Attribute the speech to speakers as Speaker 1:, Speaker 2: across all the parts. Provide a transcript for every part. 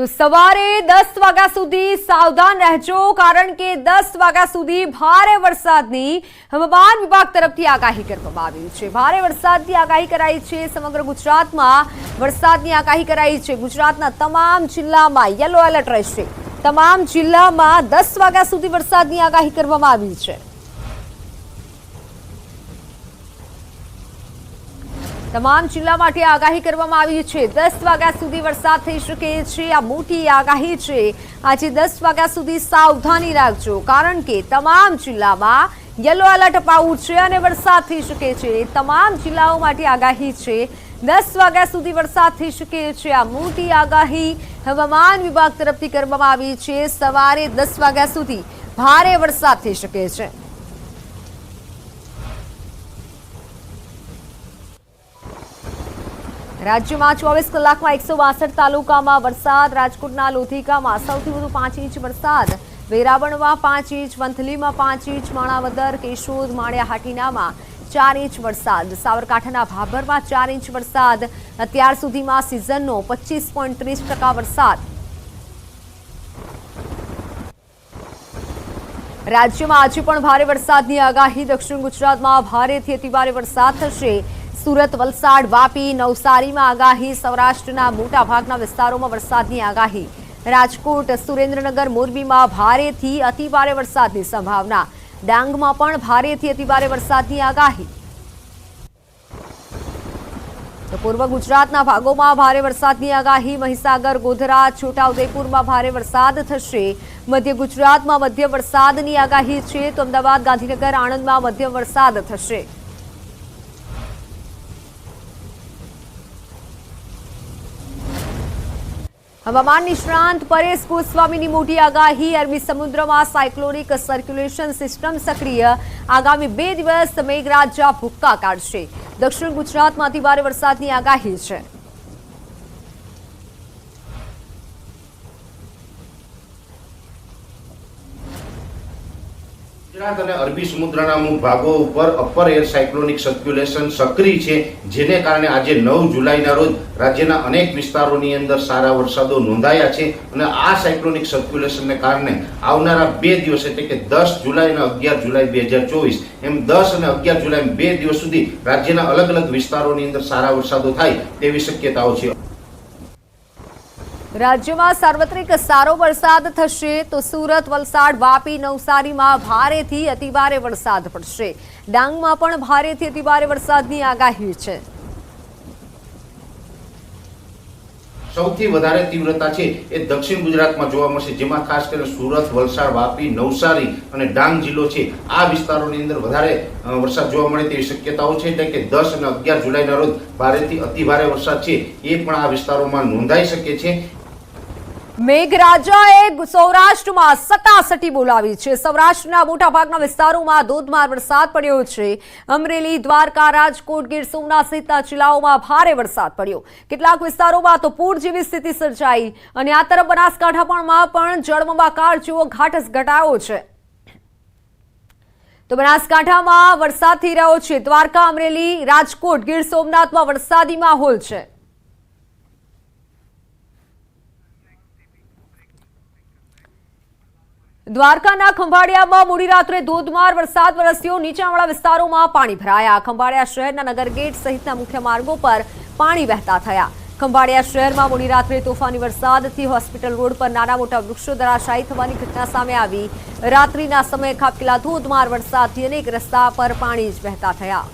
Speaker 1: તો સવારે દસ વાગ્યા સુધી સાવધાન રહેજો, કારણ કે દસ વાગ્યા સુધી ભારે વરસાદની હવામાન વિભાગ તરફથી આગાહી કરવામાં આવી છે. ભારે વરસાદની આગાહી કરાઈ છે સમગ્ર ગુજરાતમાં. વરસાદની આગાહી કરાઈ છે ગુજરાતના તમામ જિલ્લામાં. યલો એલર્ટ રહેશે. તમામ જિલ્લામાં દસ વાગ્યા સુધી વરસાદની આગાહી કરવામાં આવી છે. તમામ જિલ્લા માટે આગાહી કરવામાં આવી છે. દસ વાગ્યા સુધી વરસાદ થઈ શકે છે. આ મોટી આગાહી છે. આજે દસ વાગ્યા સુધી સાવધાની રાખજો, કારણ કે તમામ જિલ્લામાં યલો એલર્ટ અપાવું છે અને વરસાદ થઈ શકે છે. તમામ જિલ્લાઓ માટે આગાહી છે. દસ વાગ્યા સુધી વરસાદ થઈ શકે છે. આ મોટી આગાહી હવામાન વિભાગ તરફથી કરવામાં આવી છે. સવારે દસ વાગ્યા સુધી ભારે વરસાદ થઈ શકે છે. રાજ્યમાં ચોવીસ કલાકમાં એકસો બાસઠ તાલુકામાં વરસાદ, રાજકોટના લોથિકામાં સૌથી વધુ પાંચ ઇંચ વરસાદ, વેરાવળમાં પાંચ ઇંચ, વંથલીમાં પાંચ ઇંચ, માણાવદર, કેશોદ માળિયાહાટીનામાં ચાર ઇંચ વરસાદ સાબરકાંઠાના ભાભરમાં ચાર ઇંચ વરસાદ, અત્યાર સુધીમાં સિઝનનો પચીસ પોઈન્ટ ત્રીસ ટકા વરસાદ. રાજ્યમાં આજે પણ ભારે વરસાદની આગાહી, દક્ષિણ ગુજરાતમાં ભારેથી અતિભારે વરસાદ થશે. સુરત, વલસાડ, વાપી, નવસારીમાં આગાહી, સૌરાષ્ટ્રના મોટા ભાગના વિસ્તારોમાં વરસાદની આગાહી. રાજકોટ, સુરેન્દ્રનગર, મોરબીમાં ભારેથી અતિભારે વરસાદની સંભાવના. ડાંગમાં પણ ભારેથી અતિભારે વરસાદની આગાહી. તો પૂર્વ ગુજરાતના ભાગોમાં ભારે વરસાદની આગાહી. મહીસાગર, ગોધરા, છોટાઉદેપુરમાં ભારે વરસાદ થશે. મધ્ય ગુજરાતમાં મધ્ય વરસાદની આગાહી છે. તો અમદાવાદ, ગાંધીનગર, આણંદમાં મધ્યમ વરસાદ થશે. હવામાન નિષ્ણાંત પરેશ ગોસ્વામીની મોટી આગાહી. અરબી સમુદ્રમાં સાયક્લોનિક સર્ક્યુલેશન સિસ્ટમ સક્રિય. આગામી બે દિવસ મેઘરાજા ભૂક્કા કાઢશે. દક્ષિણ ગુજરાતમાંથી ભારે વરસાદની આગાહી છે.
Speaker 2: ગુજરાત અને અરબી સમુદ્રના અમુક ભાગો ઉપર અપર એર સાયક્લોનિક સર્ક્યુલેશન સક્રિય છે, જેને કારણે આજે નવ જુલાઈના રોજ રાજ્યના અનેક વિસ્તારોની અંદર સારા વરસાદો નોંધાયા છે અને આ સાયક્લોનિક સર્ક્યુલેશનને કારણે આવનારા બે દિવસ એટલે કે દસ જુલાઈ અને અગિયાર જુલાઈ બે હજાર ચોવીસ, એમ દસ અને અગિયાર જુલાઈ બે દિવસ સુધી રાજ્યના અલગ અલગ વિસ્તારોની અંદર સારા વરસાદો થાય તેવી શક્યતાઓ છે.
Speaker 1: રાજ્યમાં સાર્વત્રિક સારો વરસાદ થશે તો સુરત, વલસાડ, વાપી, નવસારીમાં ભારેથી અતિભારે વરસાદ પડશે. ડાંગમાં પણ ભારેથી અતિભારે વરસાદની આગાહી છે.
Speaker 2: સૌથી વધારે તીવ્રતા છે એ દક્ષિણ ગુજરાતમાં જોવા મળશે, જેમાં ખાસ કરીને સુરત, વલસાડ, વાપી, નવસારી અને ડાંગ જિલ્લો છે. આ વિસ્તારોની અંદર વધારે વરસાદ જોવા મળે તેવી શક્યતાઓ છે, એટલે કે દસ અને અગિયાર જુલાઈના રોજ ભારેથી અતિભારે વરસાદ છે. એ પણ આ વિસ્તારોમાં નોંધાઈ શકે છે.
Speaker 1: મેઘરાજાએ સૌરાષ્ટ્રમાં સટાસટી બોલાવી છે. સૌરાષ્ટ્રના મોટાભાગના વિસ્તારોમાં ધોધમાર વરસાદ પડ્યો છે. અમરેલી, દ્વારકા, રાજકોટ, ગીર સોમનાથ સહિતના જિલ્લાઓમાં ભારે વરસાદ પડ્યો. કેટલાક વિસ્તારોમાં તો પૂર જેવી સ્થિતિ સર્જાઈ અને આ તરફ બનાસકાંઠામાં પણ જળબંબાકાર જેવો ઘાટ ઘટાયો છે. તો બનાસકાંઠામાં વરસાદ થઈ રહ્યો છે. દ્વારકા, અમરેલી, રાજકોટ, ગીર સોમનાથમાં વરસાદી માહોલ છે. દ્વારકાના ખંભાળિયામાં મોડી રાત્રે ધોધમાર વરસાદ વરસ્યો. નીચાણવાળા વિસ્તારોમાં પાણી ભરાયા. ખંભાળિયા શહેરના નગરગેટ સહિતના મુખ્ય માર્ગો પર પાણી વહેતા થયા. ખંભાળિયા શહેરમાં મોડી રાત્રે તોફાની વરસાદથી હોસ્પિટલ રોડ પર નાના મોટા વૃક્ષો ધરાશાયી થવાની ઘટના સામે આવી. રાત્રિના સમયે ખાબકેલા ધોધમાર વરસાદથી અનેક રસ્તા પર પાણી જ વહેતા થયા.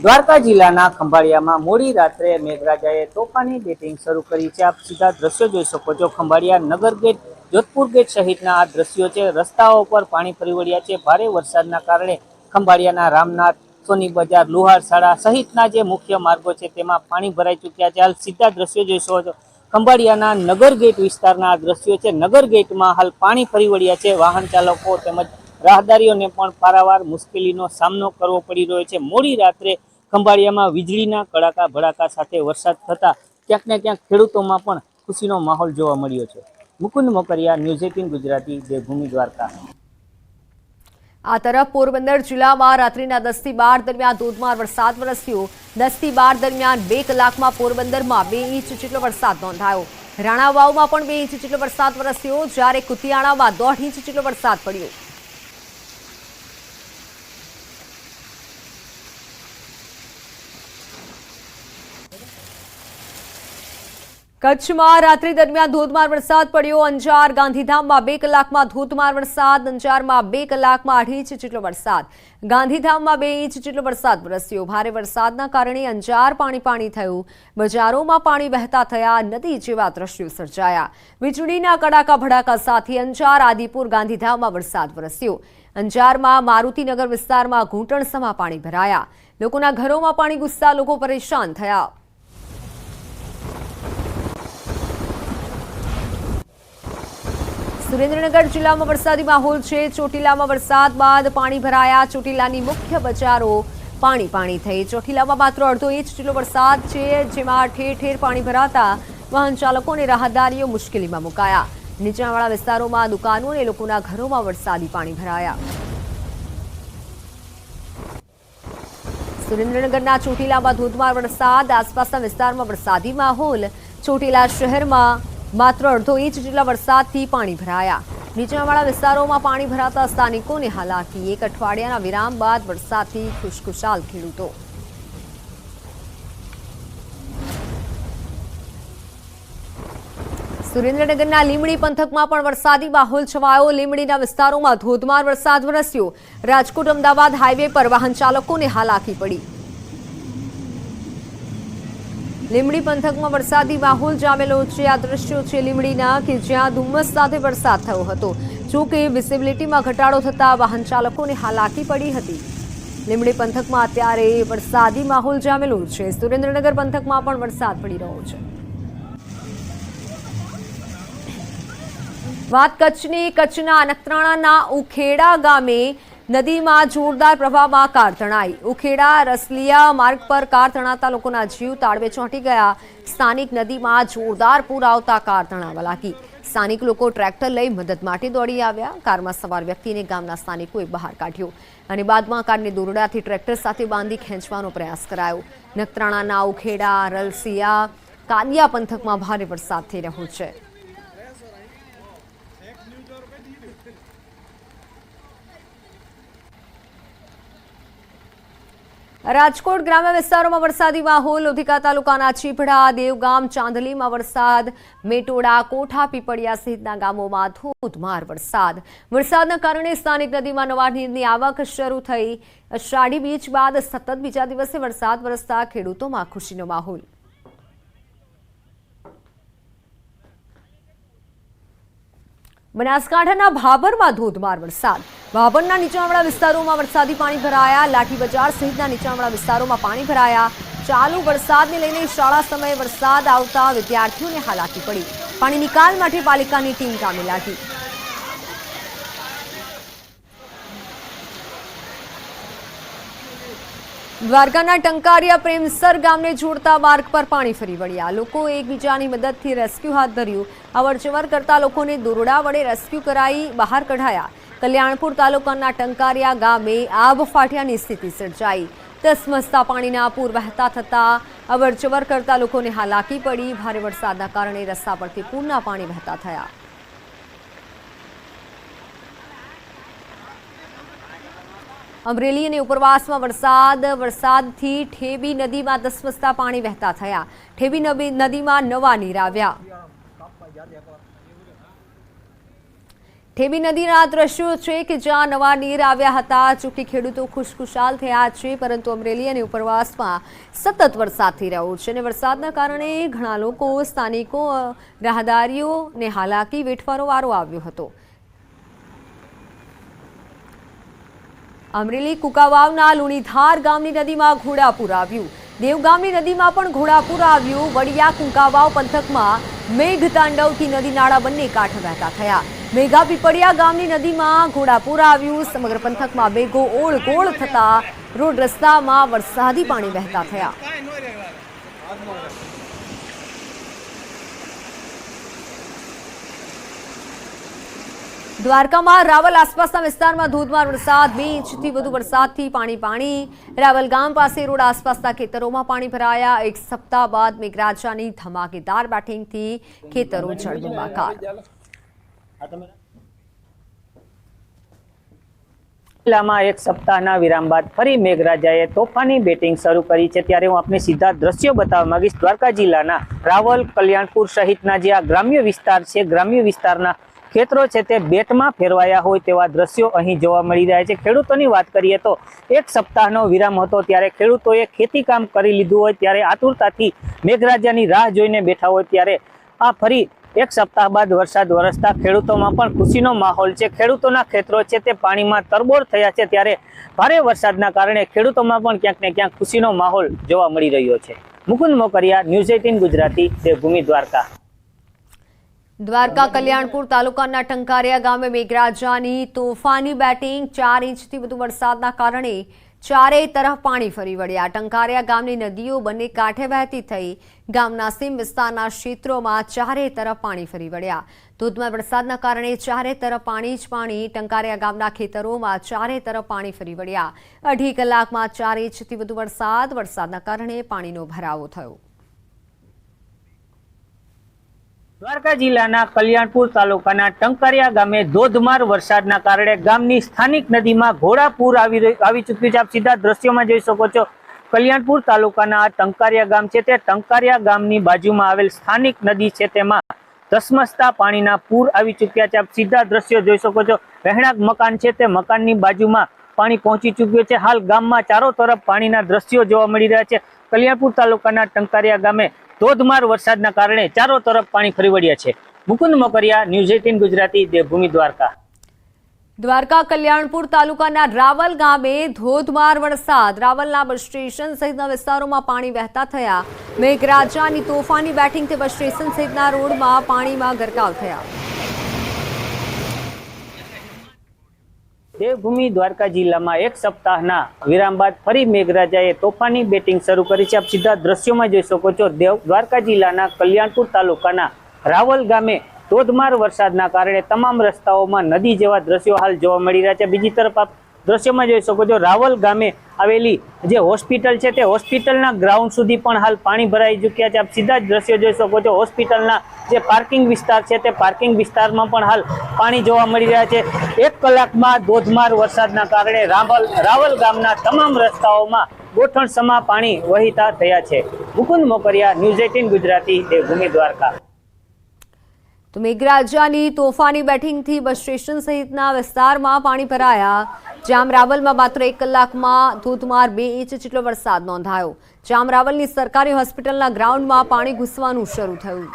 Speaker 3: દ્વારકા જિલ્લાના ખંભાળિયામાં મોડી રાત્રે મેઘરાજાએ તોફાની બેટિંગ શરૂ કરી છે. આપ સીધા દ્રશ્યો જોઈ શકો છો. ખંભાળિયા નગર ગેટ, જોધપુર ગેટ સહિતના આ દ્રશ્યો છે. રસ્તાઓ પર પાણી ફરી વળ્યા છે. ભારે વરસાદના કારણે ખંભાળિયાના રામનાથ, સોની બજાર, લુહાર શાળા સહિતના જે મુખ્ય માર્ગો છે તેમાં પાણી ભરાઈ ચૂક્યા છે. હાલ સીધા દ્રશ્યો જોઈ શકો છો. ખંભાળિયાના નગર ગેટ વિસ્તારના આ દ્રશ્યો છે. નગર ગેટમાં હાલ પાણી ફરી વળ્યા છે. વાહન ચાલકો તેમજ રાહદારીઓને પણ પારાવાર મુશ્કેલીનો સામનો કરવો પડી રહ્યો છે. મોડી રાત્રે ખંભાળિયામાં વીજળીના કડાકા ભડાકા સાથે વરસાદ થતા ક્યાંક ને ક્યાંક ખેડૂતોમાં પણ ખુશીનો માહોલ જોવા મળ્યો છે. Mukund Mokariya news eighteen Gujarati, Devbhoomi Dwarka.
Speaker 1: આ તરફ પોરબંદર જિલ્લામાં રાત્રિના દસથી બાર દરમિયાન ધોધમાર વરસાદ વરસ્યો. દસથી બાર દરમિયાન બે કલાકમાં પોરબંદરમાં બે ઇંચ જેટલો વરસાદ નોંધાયો. રાણાવાવમાં પણ બે ઇંચ જેટલો વરસાદ વરસ્યો. જ્યારે કુતિયાણામાં દોઢ ઇંચ જેટલો વરસાદ પડ્યો. કચ્છમાં રાત્રિ દરમિયાન ધોધમાર વરસાદ પડ્યો. અંજાર, ગાંધીધામમાં બે કલાકમાં ધોધમાર વરસાદ, અંજારમાં બે કલાકમાં અઢી ઇંચ જેટલો વરસાદ. ગાંધીધામમાં બે ઇંચ જેટલો વરસાદ વરસ્યો. ભારે વરસાદના કારણે અંજાર પાણી પાણી થયું. બજારોમાં પાણી વહેતા થયા, નદી જેવા દ્રશ્યો સર્જાયા. વીજળીના કડાકા ભડાકા સાથે અંજાર, આદિપુર, ગાંધીધામમાં વરસાદ વરસ્યો. અંજારમાં મારુતિનગર વિસ્તારમાં ઘૂંટણસમાં પાણી ભરાયા. લોકોના ઘરોમાં પાણી ઘૂસતા લોકો પરેશાન થયા. સુરેન્દ્રનગર જિલ્લામાં વરસાદી માહોલ છે. ચોટીલામાં વરસાદ બાદ પાણી ભરાયા. ચોટીલાની મુખ્ય બજારો પાણી પાણી થઈ. ચોટીલામાં માત્ર અડધો ઇંચ જેટલો વરસાદ છે, જેમાં ઠેર ઠેર પાણી ભરાતા વાહન ચાલકો અને રાહદારીઓ મુશ્કેલીમાં મુકાયા. નીચાણવાળા વિસ્તારોમાં દુકાનો અને લોકોના ઘરોમાં વરસાદી પાણી ભરાયા. સુરેન્દ્રનગરના ચોટીલામાં ધોધમાર વરસાદ. આસપાસના વિસ્તારમાં વરસાદી માહોલ. ચોટીલા શહેરમાં માત્ર અડધો ઇંચ જેટલા વરસાદથી પાણી ભરાયા. નીચાણવાળા વિસ્તારોમાં પાણી ભરાતા સ્થાનિકોને હાલાકી. એક અઠવાડિયાના વિરામ બાદ વરસાદથી ખુશખુશાલ ખેડૂતો. સુરેન્દ્રનગરના લીમડી પંથકમાં પણ વરસાદી માહોલ છવાયો. લીમડીના વિસ્તારોમાં ધોધમાર વરસાદ વરસ્યો. રાજકોટ, અમદાવાદ હાઈવે પર વાહન ચાલકોને હાલાકી પડી. લીમડી પંથકમાં વરસાદી માહોલ જામેલો છે. આ દ્રશ્યો છે લીમડીના કે જ્યાં ધુમ્મસ સાથે વરસાદ થયો હતો. જો કે વિઝિબિલિટીમાં ઘટાડો થતાં વાહન ચાલકોને હાલાકી પડી હતી. લીમડી પંથકમાં અત્યારે વરસાદી માહોલ જામેલો છે. સુરેન્દ્રનગર પંથકમાં પણ વરસાદ પડી રહ્યો છે. વાત કચ્છની, કચ્છના નખત્રાણાના ઉખેડા ગામે નદીમાં જોરદાર પ્રવાહમાં કાર તણાઈ. ઉખેડા, રસલિયા માર્ગ પર કાર તણાતા લોકોના જીવ તાળવે ચોંટી ગયા. સ્થાનિક નદીમાં જોરદાર પૂર આવતા કાર તણાવા લાગી. સ્થાનિક લોકો ટ્રેક્ટર લઈ મદદ માટે દોડી આવ્યા. કારમાં સવાર વ્યક્તિને ગામના સ્થાનિકોએ બહાર કાઢ્યો અને બાદમાં કારને દોરડાથી ટ્રેક્ટર સાથે બાંધી ખેંચવાનો પ્રયાસ કરાયો. નખત્રાણાના ઉખેડા, રલસિયા, કાલિયા પંથકમાં ભારે વરસાદ થઈ રહ્યો છે. રાજકોટ ગ્રામ્ય વિસ્તારોમાં વરસાદી માહોલ. લોધિકા તાલુકાના ચીપડા દેવગામ, ચાંદલીમાં વરસાદ. મેટોડા, કોઠા, પીપળિયા સહિતના ગામોમાં ધોધમાર વરસાદ. વરસાદના કારણે સ્થાનિક નદીમાં નવા નીરની આવક શરૂ થઈ. અષાઢી બીચ બાદ સતત બીજા દિવસે વરસાદ વરસતા ખેડૂતોમાં ખુશીનો માહોલ. બનાસકાંઠાના ભાભરમાં ધોધમાર વરસાદ. ભાભરના નીચાણવાળા વિસ્તારોમાં વરસાદી પાણી ભરાયા લાઠી બજાર સહિતના નીચાણવાળા વિસ્તારોમાં પાણી ભરાયા. ચાલુ વરસાદને લઈને શાળા સમયે વરસાદ આવતા વિદ્યાર્થીઓને હાલાકી પડી. પાણી નિકાલ માટે પાલિકાની ટીમ કામે લાગી. દ્વારકાના ટંકારિયા પ્રેમસર ગામને જોડતા માર્ગ પર પાણી ફરી વળ્યા. લોકો એકબીજાની મદદથી રેસ્ક્યુ હાથ ધર્યું. અવરજવર કરતા લોકોને દોરડા વડે રેસ્ક્યુ કરાઈ બહાર કઢાયા. કલ્યાણપુર તાલુકાના ટંકારિયા ગામે આબ ફાટ્યાની સ્થિતિ સર્જાઈ. તસમસતા પાણીના પૂર વહેતા થતા અવરજવર કરતા લોકોને હાલાકી પડી. ભારે વરસાદના કારણે રસ્તા પરથી પૂરના પાણી વહેતા થયા. અમરેલી અને ઉપરવાસમાં વરસાદ, વરસાદથી ઠેબી નદીમાં ધસમસતા પાણી વહેતા થયા. ઠેબી નદી નદીમાં નવા નીર આવ્યા. ઠેબી નદીના દ્રશ્યો છે કે જ્યાં નવા નીર આવ્યા હતા. જોકે ખેડૂતો ખુશખુશાલ થયા છે, પરંતુ અમરેલી અને ઉપરવાસમાં સતત વરસાદ થઈ રહ્યો છે અને વરસાદના કારણે ઘણા લોકો, સ્થાનિકો રાહદારીઓને હાલાકી વેઠવાનો વારો આવ્યો હતો. અમરેલી કુકાવાવના લુણીધાર ગામની નદીમાં ઘોડાપુર આવ્યું. દેવગામની નદીમાં પણ ઘોડાપુર આવ્યું. વડિયા કુંકાવાવ પંથકમાં મેઘતાંડવથી નદી નાળા બંને કાંઠે વહેતા થયા. મેઘા પીપળિયા ગામની નદીમાં ઘોડાપુર આવ્યું. સમગ્ર પંથકમાં મેઘો ઓળ ગોળ થતા રોડ રસ્તામાં વરસાદી પાણી વહેતા થયા. દ્વારકામાં રાવલ આસપાસના વિસ્તારમાં ધોધમાર વરસાદ બે ઇંચથી વધુ વરસાદથી પાણી પાણી. રાવલ ગામ પાસે રોડ આસપાસના ખેતરોમાં પાણી ભરાયા. એક સપ્તાહ બાદ મેઘરાજાની ધમાકેદાર બેટિંગથી ખેતરો જળબંબાકાર.
Speaker 3: જિલ્લામાં એક સપ્તાહના વિરામ બાદ ફરી મેઘરાજાએ તોફાની બેટિંગ શરૂ કરી છે. ત્યારે હું આપને સીધા દ્રશ્યો બતાવવા માંગીશ. દ્વારકા જિલ્લાના રાવલ, કલ્યાણપુર સહિતના જે આ ગ્રામ્ય વિસ્તાર છે, ગ્રામ્ય વિસ્તારના ખેતરો છે તે બેટમાં ફેરવાયા હોય તેવા દ્રશ્યો અહીં જોવા મળી રહ્યા છે. ખેડૂતોની વાત કરીએ તો એક સપ્તાહનો વિરામ હતો ત્યારે ખેડૂતોએ ખેતીકામ કરી લીધું હોય ત્યારે આતુરતાથી મેઘરાજાની રાહ જોઈને બેઠા હોય ત્યારે આ ફરી એક સપ્તાહ બાદ વરસાદ વરસતા ખેડૂતોમાં પણ ખુશીનો માહોલ છે. ખેડૂતોના ખેતરો છે તે પાણીમાં તરબોળ થયા છે ત્યારે ભારે વરસાદના કારણે ખેડૂતોમાં પણ ક્યાંક ને ક્યાંક ખુશીનો માહોલ જોવા મળી રહ્યો છે. Mukund Mokariya, news eighteen Gujarati, Devbhoomi Dwarka.
Speaker 1: Dwarka Kalyanpur તાલુકાના ટંકારિયા ગામે મેઘરાજાની તોફાની બેટિંગ ચાર ઇંચથી વધુ વરસાદના કારણે ચારેય તરફ પાણી ફરી વળ્યા. ટંકારિયા ગામની નદીઓ બંને કાંઠે વહેતી થઈ. ગામના સીમ વિસ્તારના ક્ષેત્રોમાં ચારેય તરફ પાણી ફરી વળ્યા. ધોધમાર વરસાદના કારણે ચારે તરફ પાણી જ પાણી ટંકારિયા ગામના ખેતરોમાં ચારે તરફ પાણી ફરી વળ્યા. અઢી કલાકમાં ચાર ઇંચથી વધુ વરસાદ, વરસાદના કારણે પાણીનો ભરાવો થયો.
Speaker 3: દ્વારકા જિલ્લાના કલ્યાણપુર તાલુકાના ટંકારિયા ગામે ધોધમાર વરસાદના કારણે ગામની સ્થાનિક નદીમાં ઘોડાપૂર આવી આવી ચૂક્યું છે. આપ સીધા દ્રશ્યોમાં જોઈ શકો છો. કલ્યાણપુર તાલુકાના આ ટંકારિયા ગામ છે. તે ટંકારિયા ગામની બાજુમાં આવેલ સ્થાનિક નદી છે. તેમાં ધસમસતા પાણીના પૂર આવી ચૂક્યા છે. આપ સીધા દ્રશ્યો જોઈ શકો છો. રહેણાંક મકાન છે. તે મકાનની બાજુમાં પાણી પહોંચી ચૂક્યું છે. હાલ ગામમાં ચારો તરફ પાણીના દ્રશ્યો જોવા મળી રહ્યા છે. કલ્યાણપુર તાલુકાના ટંકારિયા ગામે ધોધમાર વરસાદના કારણે ચારો તરફ પાણી ફરી વળ્યા છે. Mukund Mokariya news eighteen Gujarati, Devbhoomi Dwarka.
Speaker 1: Dwarka Kalyanpur તાલુકાના રાવલ ગામે ધોધમાર વરસાદ. રાવલના બસ સ્ટેશન સહિતના વિસ્તારોમાં પાણી વહેતા થયા. મેઘરાજાની તોફાની બેટિંગથી બસ સ્ટેશન સહિતના રોડમાં પાણીમાં ગરકાવ થયા.
Speaker 3: દેવભૂમિ દ્વારકા જિલ્લામાં એક સપ્તાહના વિરામ બાદ ફરી મેઘરાજાએ તોફાની બેટિંગ શરૂ કરી છે. આપ સીધા દ્રશ્યોમાં જોઈ શકો છો, દેવ દ્વારકા જિલ્લાના કલ્યાણપુર તાલુકાના રાવલ ગામે ધોધમાર વરસાદના કારણે તમામ રસ્તાઓમાં નદી જેવા દ્રશ્યો હાલ જોવા મળી રહ્યા છે. બીજી તરફ આપ દ્રશ્યોમાં જોઈ શકો છો, રાવલ ગામે આવેલી જે હોસ્પિટલ છે તે હોસ્પિટલના ગ્રાઉન્ડ સુધી પણ હાલ પાણી ભરાઈ ચૂક્યા છે. આપ સીધા જ દ્રશ્યો જોઈ શકો છો, હોસ્પિટલના જે પાર્કિંગ વિસ્તાર છે તે પાર્કિંગ વિસ્તારમાં પણ હાલ પાણી જોવા મળી રહ્યા છે. એક કલાકમાં ધોધમાર વરસાદના કારણે રાવલ રાવલ ગામના તમામ રસ્તાઓમાં ગોઠણ સમા પાણી વહીતા થયા છે. Mukund Mokariya, news eighteen Gujarati Devbhoomi Dwarka.
Speaker 1: તો મેઘરાજાની તોફાની બેટિંગથી બસ સ્ટેશન સહિતના વિસ્તારમાં પાણી ભરાયા. રાવલમાં માત્ર એક કલાકમાં ધોધમાર બે ઇંચ જેટલો વરસાદ નોંધાયો. રાવલની સરકારી હોસ્પિટલના ગ્રાઉન્ડમાં પાણી ઘૂસવાનું શરૂ થયું.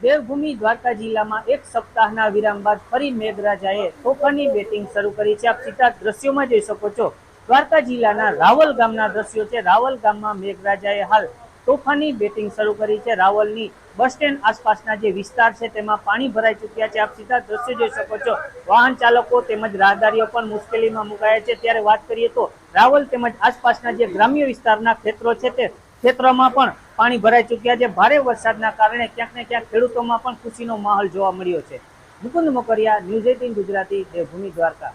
Speaker 3: દેવભૂમિ દ્વારકા જિલ્લામાં એક સપ્તાહના વિરામ બાદ ફરી મેઘરાજાએ તોફાની બેટિંગ શરૂ કરી છે. આપ સીધા દ્રશ્યોમાં જોઈ શકો છો. દ્વારકા જિલ્લાના રાવલ ગામના દ્રશ્યો છે. રાવલ ગામમાં મેઘરાજાએ હાલ તોફાની બેટિંગ શરૂ કરી છે રાવલની. બસ સ્ટેન્ડ આસપાસના જે વિસ્તાર છે તેમાં પાણી ભરાઈ ચૂક્યા છે. આપ સીધા દ્રશ્યો જોઈ શકો છો. વાહન ચાલકો તેમજ રાહદારીઓ પણ મુશ્કેલીમાં મુકાયા છે. ત્યારે વાત કરીએ તો રાવલ તેમજ આસપાસના જે ગ્રામ્ય વિસ્તારના ખેતરો છે તે ક્ષેત્રમાં પણ પાણી ભરાઈ ચૂક્યા છે. ભારે વરસાદના કારણે ક્યાંક ને ક્યાંક ખેડૂતોમાં પણ ખુશીનો માહોલ જોવા મળ્યો છે. Mukund Mokariya, news eighteen Gujarati, Devbhoomi Dwarka.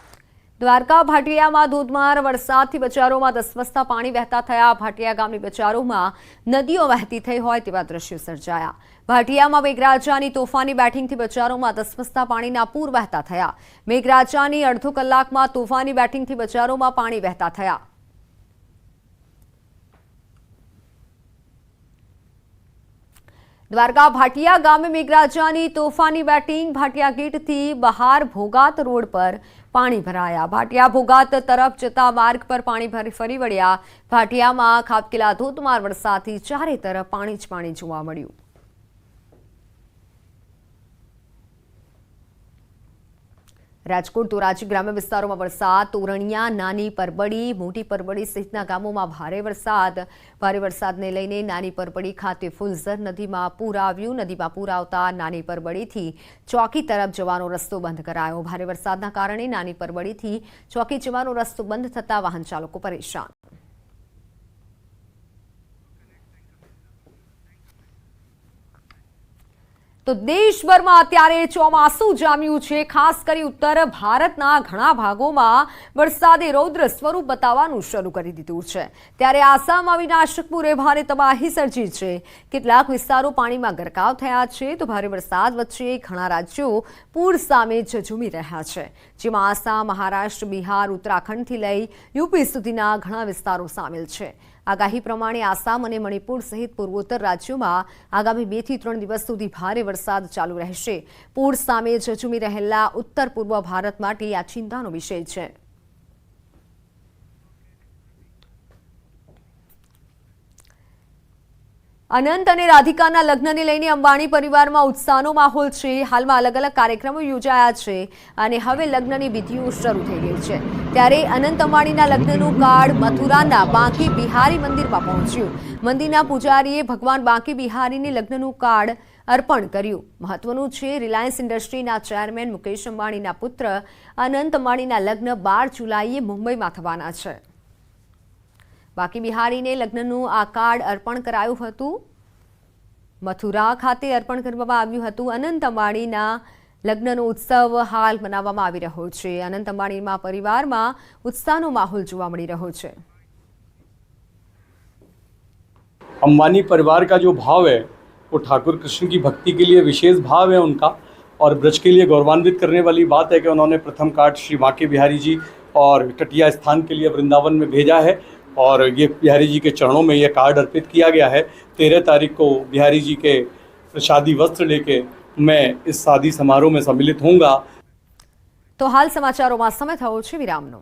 Speaker 1: Dwarka ભાટિયામાં ધોધમાર વરસાદથી બજારોમાં ધસમસતા પાણી વહેતા થયા. ભાટિયા ગામની બજારોમાં નદીઓ વહેતી થઈ હોય તેવા દ્રશ્યો સર્જાયા. ભાટિયામાં મેઘરાજાની તોફાની બેટિંગથી બજારોમાં ધસમસતા પાણીના પૂર વહેતા થયા. મેઘરાજાની અડધો કલાકમાં તોફાની બેટિંગથી બજારોમાં પાણી વહેતા થયા. દ્વારકા ભાટિયા ગામે મેઘરાજાની તોફાની બેટિંગ. ભાટિયા ગેટથી બહાર ભોગાત રોડ પર પાણી ભરાયા. ભાટિયા ભોગાત તરફ જતા માર્ગ પર પાણી ભરી ફરી વળ્યા. ભાટિયામાં ખાબકેલા ધોધમાર વરસાદથી ચારે તરફ પાણી જ પાણી જોવા મળ્યું. રાજકોટ ધોરાજી ગ્રામ્ય વિસ્તારોમાં વરસાદ, તોરણિયા, નાની પરબડી, મોટી પરબડી સહિતના ગામોમાં ભારે વરસાદ. ભારે વરસાદને લઈને નાની પરબડી ખાતે ફુલઝર નદીમાં પૂર આવ્યું. નદીમાં પૂર આવતા નાની પરબડીથી ચોકી તરફ જવાનો રસ્તો બંધ કરાયો. ભારે વરસાદના કારણે નાની પરબડીથી ચોકી જવાનો રસ્તો બંધ થતા વાહન ચાલકો પરેશાન. તો દેશભરમાં અત્યારે ચોમાસું જામ્યું છે. ખાસ કરી ઉત્તર ભારતના ઘણા ભાગોમાં વરસાદે રૌદ્ર સ્વરૂપ બતાવવાનું શરૂ કરી દીધું છે. ત્યારે આસામમાં વિનાશક પૂરે ભારે તબાહી સર્જી છે. કેટલાક વિસ્તારો પાણીમાં ગરકાવ થયા છે તો ભારે વરસાદ વચ્ચે ઘણા રાજ્યો પૂર સામે ઝઝૂમી રહ્યા છે. જેમાં આસામ, મહારાષ્ટ્ર, બિહાર, ઉત્તરાખંડથી લઈ યુપી સુધીના ઘણા વિસ્તારો સામેલ છે. આગાહી પ્રમાણે આસામ અને મણિપુર સહિત પૂર્વોત્તર રાજ્યોમાં આગામી બેથી ત્રણ દિવસ સુધી ભારે વરસાદ ચાલુ રહેશે. પૂર સામે ઝઝુમી રહેલા ઉત્તર પૂર્વ ભારત માટે આ ચિંતાનો વિષય છે. અનંત અને રાધિકાના લગ્નને લઈને અંબાણી પરિવારમાં ઉત્સાહનો માહોલ છે. હાલમાં અલગ અલગ કાર્યક્રમો યોજાયા છે અને હવે લગ્નની વિધિઓ શરૂ થઈ ગઈ છે. ત્યારે અનંત અંબાણીના લગ્નનું કાર્ડ મથુરાના બાંકી બિહારી મંદિરમાં પહોંચ્યું. મંદિરના પૂજારીએ ભગવાન બાંકી બિહારીને લગ્નનું કાર્ડ અર્પણ કર્યું. મહત્વનું છે, રિલાયન્સ ઇન્ડસ્ટ્રીના ચેરમેન મુકેશ અંબાણીના પુત્ર અનંત અંબાણીના લગ્ન બાર જુલાઈએ મુંબઈમાં થવાના છે. બાકી બિહારીને લગ્નનું આ કાર્ડ અર્પણ કરાયું હતું મથુરા ખાતે અર્પણ કરવામાં આવ્યું હતું અનંત અંબાણીના લગ્નનો ઉત્સવ હાલ મનાવવામાં આવી રહ્યો છે અનંત અંબાણીના પરિવારમાં ઉત્સાહનો માહોલ જોવા મળી રહ્યો છે
Speaker 4: अंबानी परिवार का जो भाव है वो ठाकुर कृष्ण की भक्ति के लिए विशेष भाव है उनका और ब्रज के लिए गौरवान्वित करने वाली बात है कि उन्होंने प्रथम कार्ड श्री बांके बिहारी जी और तटिया स्थान के लिए वृंदावन में भेजा है और ये बिहारी जी के चरणों में ये कार्ड अर्पित किया गया है तेरह तारीख को बिहारी जी के शादी वस्त्र लेके मैं इस शादी समारोह में सम्मिलित होऊंगा
Speaker 1: તો હાલ સમાચારોમાં સમય થયો છે વિરામનો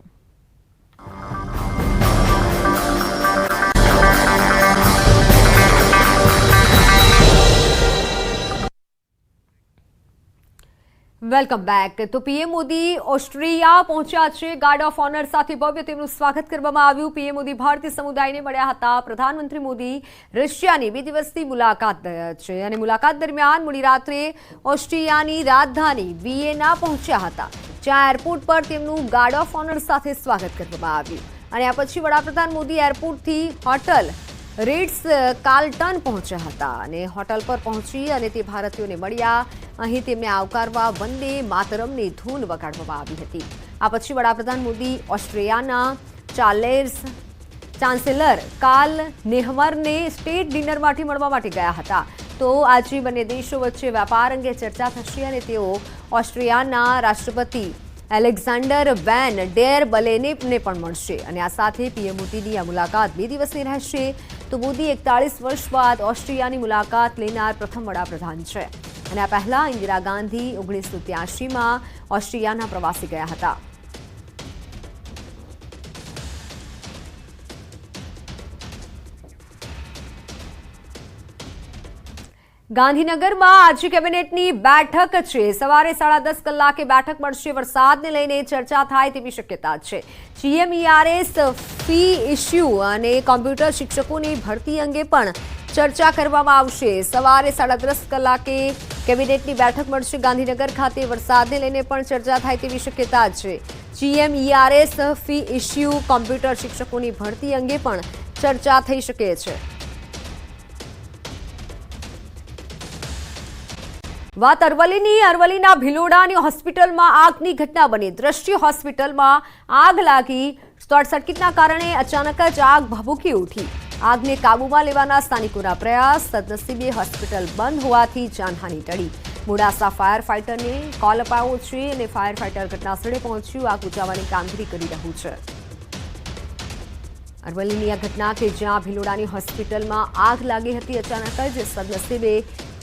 Speaker 1: વેલકમ બેક. તો પીએમ મોદી ઓસ્ટ્રેલિયા પહોંચ્યા છે. ગાર્ડ ઓફ ઓનર સાથે ભવ્ય તેમનું સ્વાગત કરવામાં આવ્યું. પીએમ મોદી ભારતીય સમુદાયને મળ્યા હતા. પ્રધાનમંત્રી મોદી રશિયાની બે દિવસની મુલાકાત છે અને મુલાકાત દરમિયાન મોડી રાત્રે ઓસ્ટ્રેલિયાની રાજધાની વિયેના પહોંચ્યા હતા. જ્યાં એરપોર્ટ પર તેમનું ગાર્ડ ઓફ ઓનર સાથે સ્વાગત કરવામાં આવ્યું. અને આ પછી વડાપ્રધાન મોદી એરપોર્ટથી હોટલ રીડ્સ કાલ્ટન પહોંચ્યા હતા અને હોટલ પર પહોંચી અને તે ભારતીયોને મળ્યા. અહીં તેમને આવકારવા વંદે માતરમની ધૂન વગાડવામાં આવી હતી. આ પછી વડાપ્રધાન મોદી ઓસ્ટ્રેલિયાના ચાર્લેસ ચાન્સેલર કાલ નેહમરને સ્ટેટ ડિનર માટે મળવા માટે ગયા હતા. તો આજે બંને દેશો વચ્ચે વેપાર અંગે ચર્ચા થશે અને તેઓ ઓસ્ટ્રેલિયાના રાષ્ટ્રપતિ એલેક્ઝાન્ડર વેન ડેર બલેને પણ મળશે. અને આ સાથે પીએમ મોદીની આ મુલાકાત બે દિવસની રહેશે. તો મોદી એકતાળીસ વર્ષ બાદ ઓસ્ટ્રેલિયાની મુલાકાત લેનાર પ્રથમ વડાપ્રધાન છે. અને આ પહેલા ઇન્દિરા ગાંધી ઓગણીસો ત્યાસીમાં ઓસ્ટ્રેલિયાના પ્રવાસી ગયા હતા. ગાંધીનગરમાં આજે કેબિનેટની બેઠક છે. સવારે સાડા દસ કલાકે બેઠક મળશે. વરસાદને લઈને ચર્ચા થાય તેવી શક્યતા છે. જીએમઈઆરએસ ફી ઇસ્યુ અને કોમ્પ્યુટર શિક્ષકોની ભરતી અંગે પણ ચર્ચા કરવામાં આવશે. સવારે સાડા દસ કલાકે કેબિનેટની બેઠક મળશે. ગાંધીનગર ખાતે વરસાદને લઈને પણ ચર્ચા થાય તેવી શક્યતા છે. જીએમઈઆરએસ ફી ઇસ્યુ કોમ્પ્યુટર શિક્ષકોની ભરતી અંગે પણ ચર્ચા થઈ શકે છે. વાત અરવલ્લીની, અરવલ્લીના ભિલોડાની હોસ્પિટલમાં આગની ઘટના બની. દ્રષ્ટિ હોસ્પિટલમાં આગ લાગી. શોર્ટ સર્કિટના કારણે અચાનક જ આગ ભભૂકી ઉઠી. આગને કાબૂમાં લેવાના સ્થાનિકોના પ્રયાસ. સદનસીબે હોસ્પિટલ બંધ હોવાથી જાનહાની ટળી. મોડાસા ફાયર ફાઇટરને કોલ અપાયો છે અને ફાયર ફાઇટર ઘટનાસ્થળે પહોંચ્યું. આગ બુઝાવવાની કામગીરી કરી રહ્યું છે. અરવલ્લીની આ ઘટના કે જ્યાં ભિલોડાની હોસ્પિટલમાં આગ લાગી હતી, અચાનક જ સદનસીબે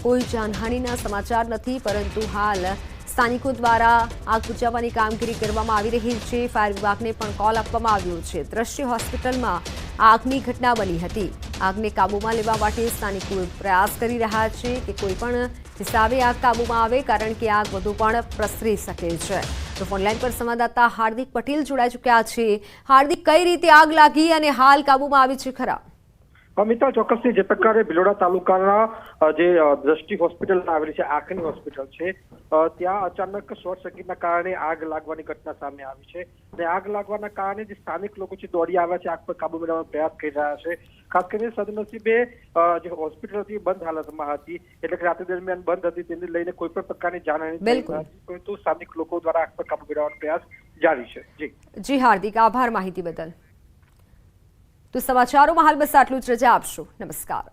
Speaker 1: કોઈ જાનહાનિના સમાચાર નથી, પરંતુ હાલ સ્થાનિકો દ્વારા આગ બુજાવવાની કામગીરી કરવામાં આવી રહી છે. ફાયર વિભાગને પણ કોલ આપવામાં આવ્યો છે. દ્રશ્ય હોસ્પિટલમાં આગની ઘટના બની હતી. આગને કાબૂમાં લેવા માટે સ્થાનિકો પ્રયાસ કરી રહ્યા છે કે કોઈ પણ હિસાબે આગ કાબૂમાં આવે, કારણ કે આગ વધુ પણ પ્રસરી શકે છે. તો ફોનલાઈન પર સંવાદદાતા હાર્દિક પટેલ જોડાઈ ચૂક્યા છે. હાર્દિક, કઈ રીતે આગ લાગી અને હાલ કાબૂમાં આવી છે ખરા
Speaker 5: મિત્તલ ચોક્કસથી જે પ્રકારે ભિલોડા તાલુકાના જે દ્રષ્ટિ હોસ્પિટલ આવેલી છે આંખની હોસ્પિટલ છે ત્યાં અચાનક શોર્ટ સર્કિટના કારણે આગ લાગવાની ઘટના સામે આવી છે અને આગ લાગવાના કારણે જે સ્થાનિક લોકો છે દોડી આવ્યા છે આગ પર કાબુ મેળવવાનો પ્રયાસ કરી રહ્યા છે. ખાસ કરીને સદનસીબે જે હોસ્પિટલ હતી બંધ હાલતમાં હતી. એટલે કે રાત્રિ દરમિયાન બંધ હતી તેને લઈને કોઈ પણ પ્રકારની જાનહાની. નથી પરંતુ સ્થાનિક લોકો દ્વારા આગ પર કાબુ મેળવવાનો પ્રયાસ જારી છે. જી.
Speaker 1: જી હાર્દિક આભાર માહિતી બદલ. તો સમાચારોમાં હાલ બસ આટલું જ. રજા આપશો. નમસ્કાર.